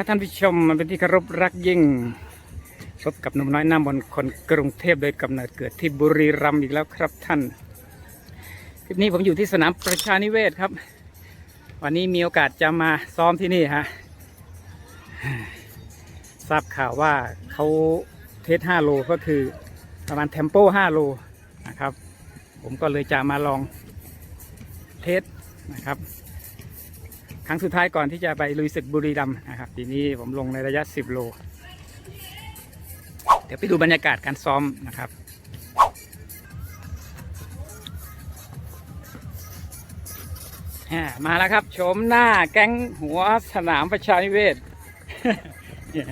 ครับท่านผู้ชมมันเป็นที่เคารพรักยิ่งพบกับหนุ่มน้อยหน้ามนคนกรุงเทพโดยกำเนิดเกิดที่บุรีรัมย์อีกแล้วครับท่านคลิปนี้ผมอยู่ที่สนามประชานิเวศครับ วันนี้มีโอกาสจะมาซ้อมที่นี่ฮะทราบข่าวว่าเขาเทส5โลก็คือประมาณเทมโป5โลนะครับ ผมก็เลยจะมาลองเทสนะครับ รั้งสุดท้ายก่อนที่จะไปลุยศึกบุรีรัมย์นะครับทีนี้ผมลงในระยะ 10 โล เดี๋ยวไปดูบรรยากาศการซ้อมนะครับมาแล้วครับ ชมหน้าแก๊งหัวสนามประชานิเวศนี่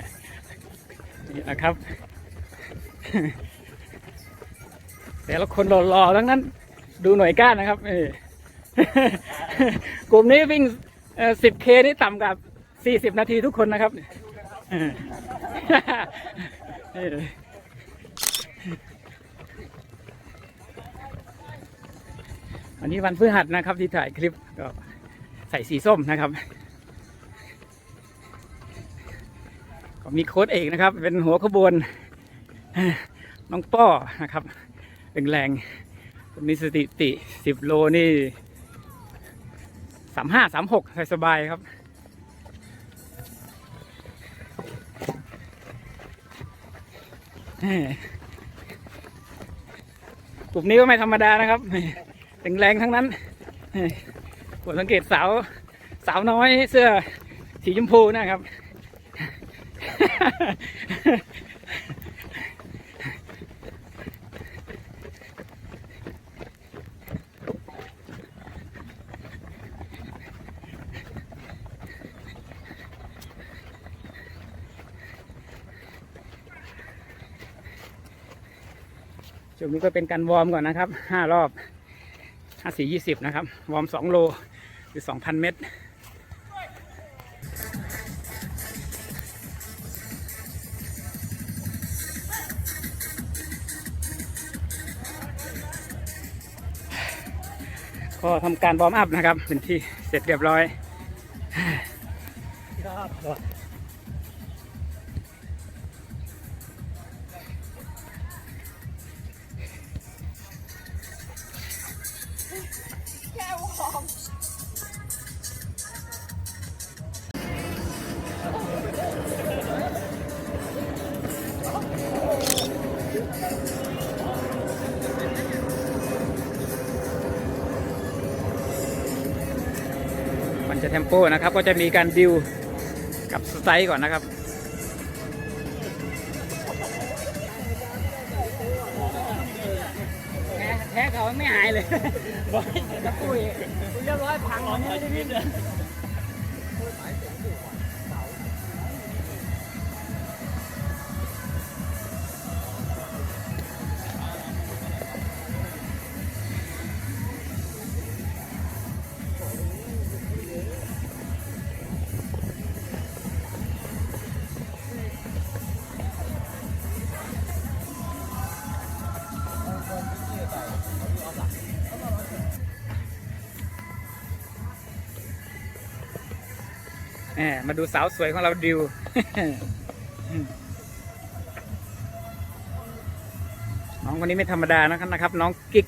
นี่นะครับ แต่ละคนหล่อๆทั้งนั้น ดูหน่วยก้านนะครับเออกลุ่มนี้วิ่ง สิบเคนี่ต่ำกับสี่สิบนาทีทุกคนนะครับอันนี้วันพฤหัสนะครับที่ถ่ายคลิปก็ใส่สีส้มนะครับ ก็มีโค้ดเอกนะครับ เป็นหัวขบวน น้องป้อนะครับแรงๆคนนี้สถิติสิบโลนี่ามห้าสามหกสบายครับ กลุ่มนี้ก็ไม่ธรรมดานะครับแข็งแรงทั้งนั้นผมสังเกตสาวสาวน้อยเสื้อสีชมพูนะครับ ช่วงนี้ก็เป็นการวอร์มก่อนนะครับห้ารอบห้าสี่ยี่สิบนะครับ วอร์มสองโลหรือสองพันเมตรก็ทำการวอร์มอัพนะครับ เป็นที่เสร็จเรียบร้อย เทมโปนะครับ ก็จะมีการดิวกับสไตล์ก่อนนะครับแท้เขาไม่หายเลยบอกจะกุยเรียบร้อยพังแล้วเนี่ยนิดเดีย มาดูสาวสวยของเราดิว น้องคนนี้ไม่ธรรมดานะครับนะครับ น้องกิ๊ก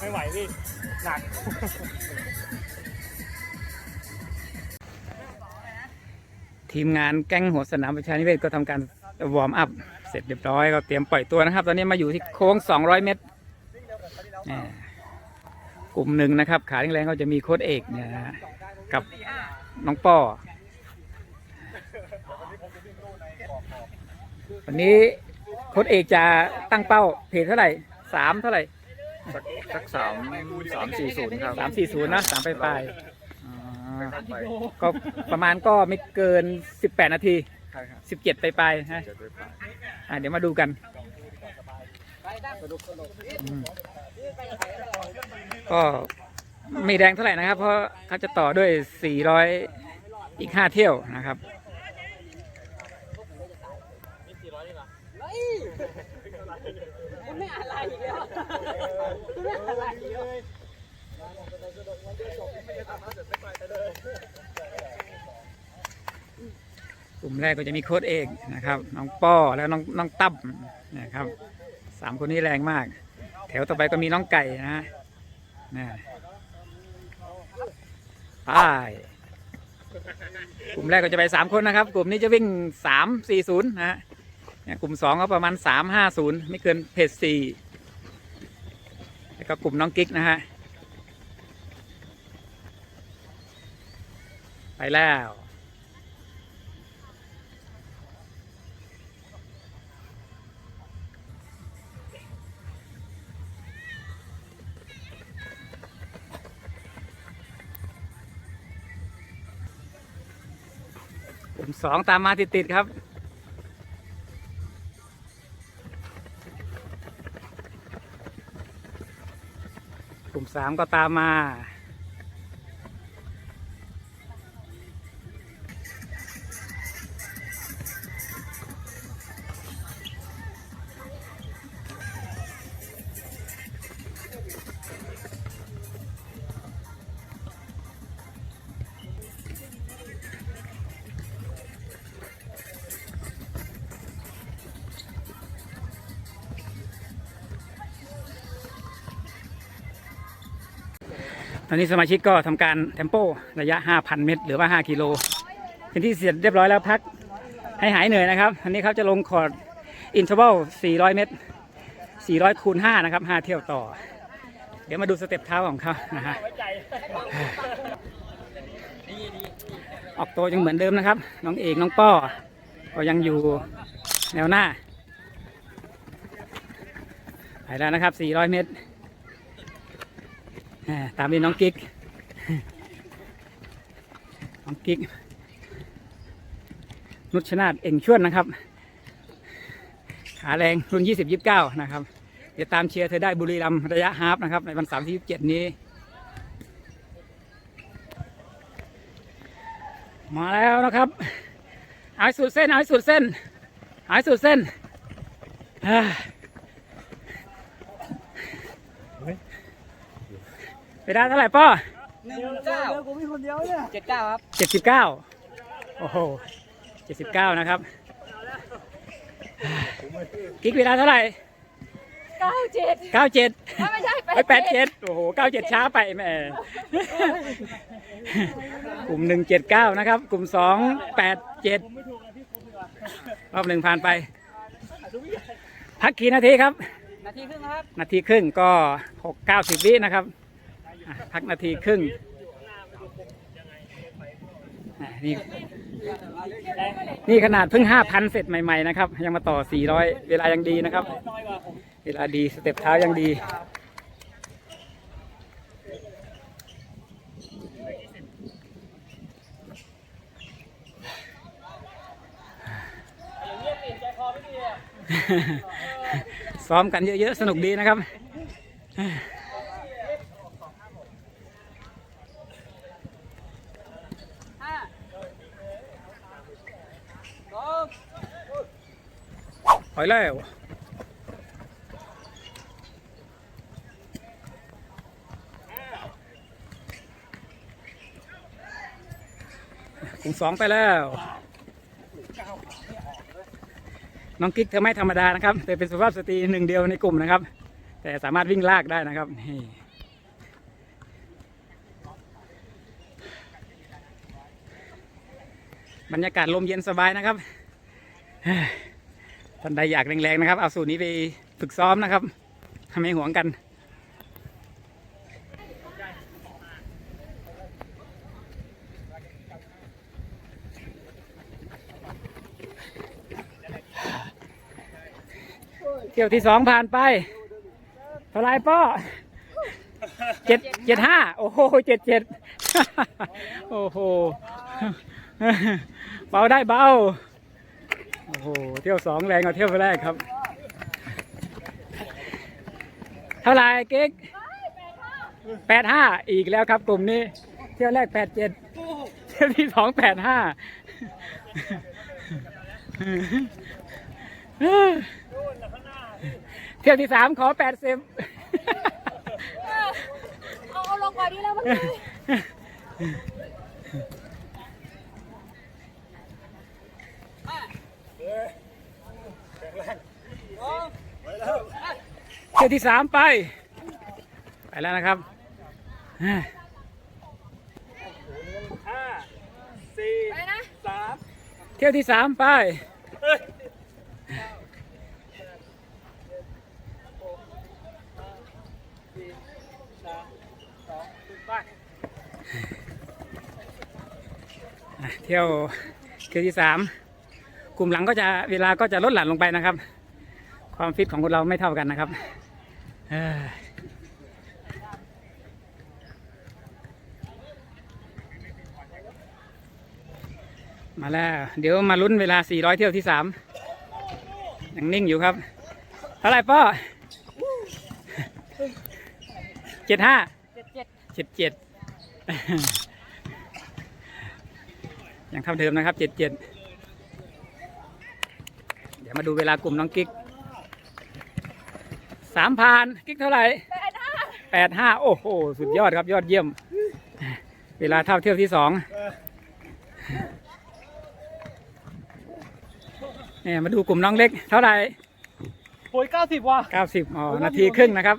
ไม่ไหวพี่ หนักทีมงานแก๊งหัวสนามประชานิเวศก็ทำการวอร์มอัพ เสร็จเรียบร้อยก็เตรียมปล่อยตัวนะครับ ตอนนี้มาอยู่ที่โค้ง 200 เมตร กลุ่มหนึ่งนะครับ ขาแรงๆก็จะมีโค้ดเอกเนี่ยนะกับน้องป้อ วันนี้โค้ดเอกจะตั้งเป้าเพจเท่าไหร่สามเท่าไหร่ สักสามสามสี่ศูนย์ครับสามสี่ศูนย์นะสามไปปลายๆอ๋อไปก็ประมาณก็ไม่เกิน 18 นาที ใช่ครับ17 ไปปลายๆฮะเจ็ดไปไปอะเดี๋ยวมาดูกันไปอืมก็ไม่แดงเท่าไหร่นะครับ เพราะเขาจะต่อด้วย 400 อีก 5 เที่ยวนะครับ ไม่อะไรอี กแล้วไม่อะไรอีกแล้วกลุ่มแรกก็จะมีโค้ดเอกนะครับ น้องป้อแล้วน้องน้องตั้มนะครับสามคนนี้แรงมาก แถวต่อไปก็มีน้องไก่นะนะไปกลุ่มแรกก็จะไปสามคนนะครับ กลุ่มนี้จะวิ่งสามสี่ศูนย์นะฮะกลุ่มสองก็ประมาณสามห้าศูนย์ไม่เกินเพจสี่ ก็กลุ่มน้องกิ๊กนะฮะ ไปแล้ว กลุ่มสองตามมาติด ๆ ครับ สามก็ตามมา ตอนนี้สมาชิกก็ทำการเทมโประยะ 5,000 เมตร หรือว่า 5 กิโล เป็นที่เสร็จเรียบร้อยแล้วพักให้หายเหนื่อยนะครับอันนี้เขาจะลงคอร์ดอินเทอร์วัล400 เมตร 400 คูณ 5 นะครับ 5 เที่ยวต่อ เดี๋ยวมาดูสเต็ปเท้าของเขานะฮะออกตัวยังเหมือนเดิมนะครับ น้องเอกน้องป้อก็ยังอยู่แนวหน้าไปแล้วนะครับ 400 เมตร ตามด้วยน้องกิ๊ก น้องกิ๊ก นุชนาธเอ่งชวนนะครับ ขาแรงรุ่น 20 29 นะครับ เดี๋ยวตามเชียร์เธอได้บุรีรัมย์ระยะฮาฟนะครับ ในวันเสาร์ที่27 นี้ มาแล้วนะครับเอาให้สุดเส้นเอาให้สุดเส้นเอาให้สุดเส้นอ่า ไปได้เท่าไหร่ป้อหนึ่งเก้าเจ็ดเก้าครับเจ็ดสิบเก้าโอ้โหเจ็ดสิบเก้านะครับกิ๊กเวลาเท่าไหร่เก้าเจ็ดเก้าเจ็ดไม่ใช่ไปแปดเจ็ดโอ้โหเก้าเจ็ดช้าไปแหม่กลุ่มหนึ่งเจ็ดเก้านะครับ กลุ่มสองแปดเจ็ดรอบหนึ่งผ่านไป พักกี่นาทีครับ นาทีครึ่งครับ นาทีครึ่งก็หกเก้าสิบวินะครับอะ พักนาทีครึ่งอะนี่นี่ขนาดเพิ่งห้าพันเสร็จใหม่ๆนะครับ ยังมาต่อสี่ร้อยเวลายังดีนะครับ เวลาดีสเต็ปเท้ายังดีซ้อมกันเยอะๆ สนุกดีนะครับ ห้าสอง ปล่ อยแล้วกลุ่มสองไปแล้ว น้องกิ๊กเธอไม่ธรรมดานะครับเธอเป็นสุภาพสตรีหนึ่งเดียวในกลุ่มนะครับ แต่สามารถวิ่งลากได้นะครับนี่บรรยากาศลมเย็นสบายนะครับ ท่านใดอยากแรงๆนะครับ เอาสูตรนี้ไปฝึกซ้อมนะครับทำให้ห่วงกันเที่ยวที่สองผ่านไปเท่าไรป้อเจ็ดเจ็ดห้าโอ้โหเจ็ดเจ็ดโอ้โห เบาได้เบา โอ้โห เที่ยวสองแรงกว่าเที่ยวแรกครับ เท่าไหร่เก๊กแปดห้าอีกแล้วครับกลุ่มนี้ เที่ยวแรกแปดเจ็ดเที่ยวที่สองแปดห้าเที่ยวที่สามขอแปดสิบเอาเอาลงกว่านี้แล้วมันเลย เที่ยวที่สามไป ไปแล้วนะครับไปนะเที่ยวที่สามไปอะเที่ยวเที่ยวที่สามกลุ่มหลังก็จะเวลาก็จะลดหลั่นลงไปนะครับ ความฟิตของคนเราไม่เท่ากันนะครับเอ้ย มาแล้ว เดี๋ยวมาลุ้นเวลา 400 เที่ยวที่สามยังนิ่งอยู่ครับ เท่าไหร่ป้อเจ็ดห้าเจ็ดเจ็ดเจ็ดเจ็ดยังเท่าเดิมนะครับเจ็ดเจ็ดเดี๋ยวมาดูเวลากลุ่มน้องกิ๊ก สามพันกิ๊กเท่าไหร่แปดห้าแปดห้าโอ้โห สุดยอดครับยอดเยี่ยม เวลาเท่าเที่ยวที่สองเนี่ยมาดูกลุ่มน้องเล็ก เท่าไหร่โอ้ยเก้าสิบว่ะเก้าสิบอ๋อนาทีครึ่งนะครับ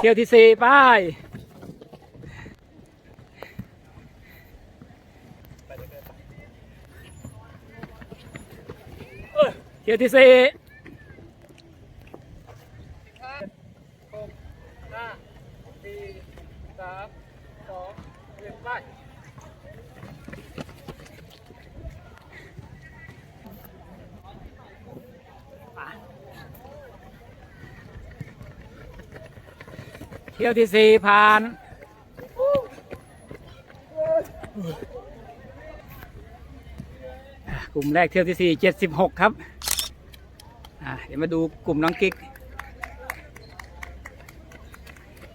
เที่ยวที่สี่ไปเที่ยวที่สี่ ห้าสี่สามสองหนึ่งไป เที่ยวที่สี่ผ่าน กลุ่มแรกเที่ยวที่สี่เจ็ดสิบหกครับอะเดี๋ยวมาดูกลุ่มน้องกิ๊ก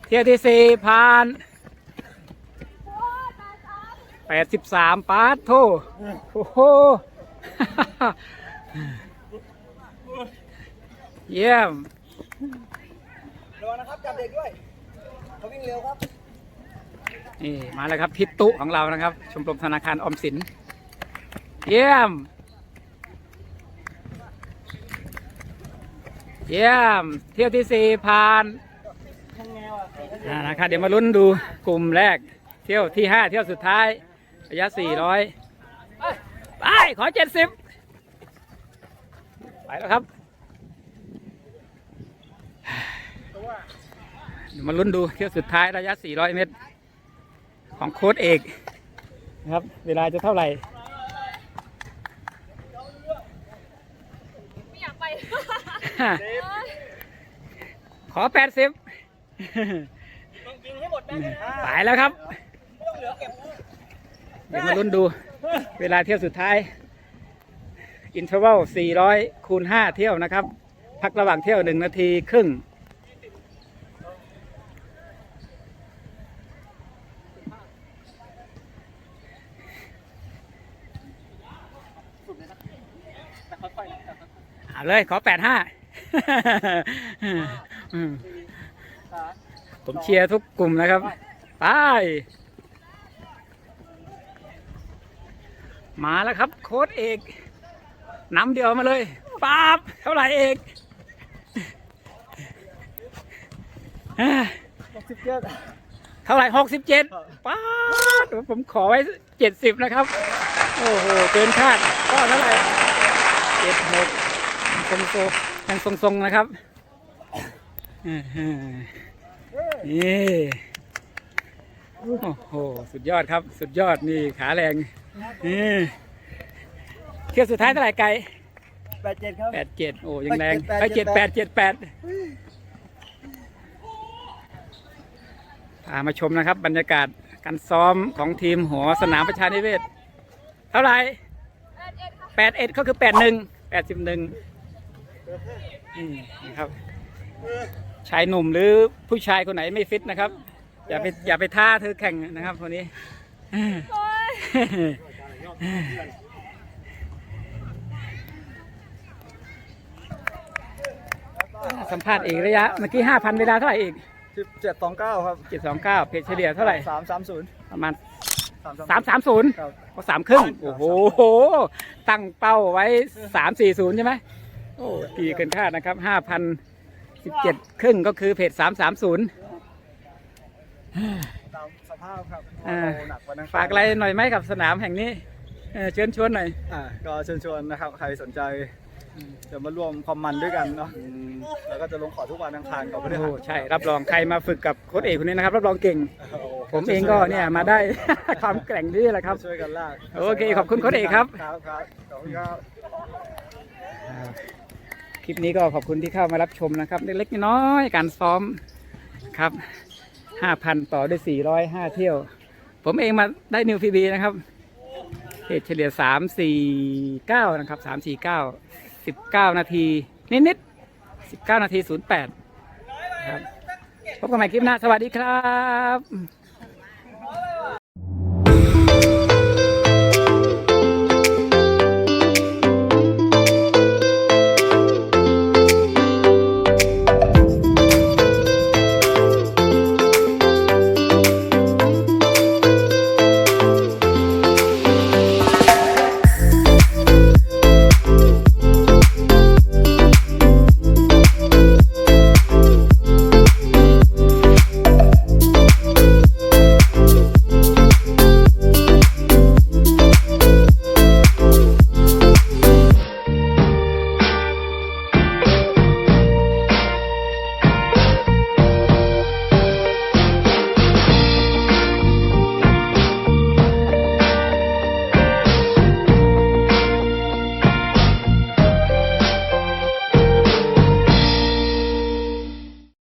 เที่ยวที่สี่ผ่านแปดสิบสามปาร์ตโทโอ้โหเยี่ยมระวังนะครับจับเด็กด้วย เขาวิ่งเร็วครับนี่มาแล้วครับพิตุของเรานะครับ ชมรมธนาคารออมสิน เยี่ยม เยี่ยม เที่ยวที่สี่ผ่านนะครับเดี๋ยวมาลุ้นดูกลุ่มแรก เที่ยวที่ห้าเที่ยวสุดท้าย ระยะสี่ร้อยไป ขอเจ็ดสิบไปแล้วครับ เดี๋ยว มาลุ้นดูเที่ยวสุดท้ายระยะ 400 เมตร ของโค้ดเอกนะครับ เวลาจะเท่าไหร่ไม่อยากไปขอ 80ต้องวิ่งให้หมดได้เลยนะไปแล้วครับไม่ต้องเหลือเก็บเดี๋ยวมาลุ้นดู เวลาเที่ยวสุดท้ายอินเทอร์วัล400คูณ5เที่ยวนะครับ พักระหว่างเที่ยว 1 นาทีครึ่ง ค่อยๆนะ เอาเลยขอ85อืมสามผมเชียร์ทุกกลุ่มนะครับ ไป มาแล้วครับ โค้ดเอกนำเดียวมาเลยป๊าบเท่าไหร่เอกอ่าหกสิบเจ็ดเท่าไหร่หกสิบเจ็ดป๊าบผมขอไว้เจ็ดสิบนะครับ โอ้โห เกินคาด ก็เท่าไหร่เจ็ดหก ทรงโซยังทรงๆนะครับอ่าฮะนี่โอ้โหสุดยอดครับ สุดยอดนี่ขาแรงนี่เที่ยวสุดท้ายเท่าไหร่ไกลแปดเจ็ดครับแปดเจ็ดโอ้ยังแรงแปดไปเจ็เจ็ดดแปแปดดเจ็ดแปดพามาชมนะครับ บรรยากาศการซ้อมของทีมหอสนามประชานิเวศ เท่าไหร่แปดเอ็ดค่ะแปดเอ็ดก็คือแปดหนึ่งแปดสิบหนึ่ง นี่ครับ ชายหนุ่มหรือผู้ชายคนไหนไม่ฟิตนะครับ อย่าไปอย่าไปท้าเธอแข่งนะครับคนนี้โอ้ยสัมภาษณ์อีกระยะ เมื่อกี้ห้าพันเวลาเท่าไหร่อีกสิบเจ็ดสองเก้าครับเจ็ดสองเก้าเพจเฉลี่ยเท่าไหร่สามสามศูนย์ประมาณสามสามสามศูนย์ครับก็สามครึ่ง โอ้โห ตั้งเป้าไว้สามสี่ศูนย์ใช่ไหม โอ้ดีเกินคาดนะครับห้าพันสิบเจ็ดครึ่งก็คือเพจสามสามศูนย์ตามสภาพครับอ่าเราหนักกว่านั้นฝากอะไรหน่อยไหมกับสนามแห่งนี้เออเชิญชวนหน่อยอ่าก็เชิญชวนนะครับ ใครสนใจจะมาร่วมความมันด้วยกันเนาะแล้วก็จะลงขอทุกวันอังคารกับพฤโอ้หัโหสใช่ รับรองใครมาฝึกกับโค้ชเอกคนนี้นะครับ รับรองเก่งโอ้โหผมเองก็เนี่ยมาได้ความแกร่งนี่แหละครับ ช่วยกันลาก โอเค ขอบคุณโค้ชเอกครับ ครับครับขอบคุณครับ คลิปนี้ก็ขอบคุณที่เข้ามารับชมนะครับ เล็กๆน้อยๆการซ้อมครับ5,000ต่อด้วย405เที่ยว ผมเองมาได้นิวฟีบีนะครับเพจเฉลี่ย349นะครับ349 19นาที นิดๆ19นาที08ครับพบกันใหม่คลิปหน้า สวัสดีครับ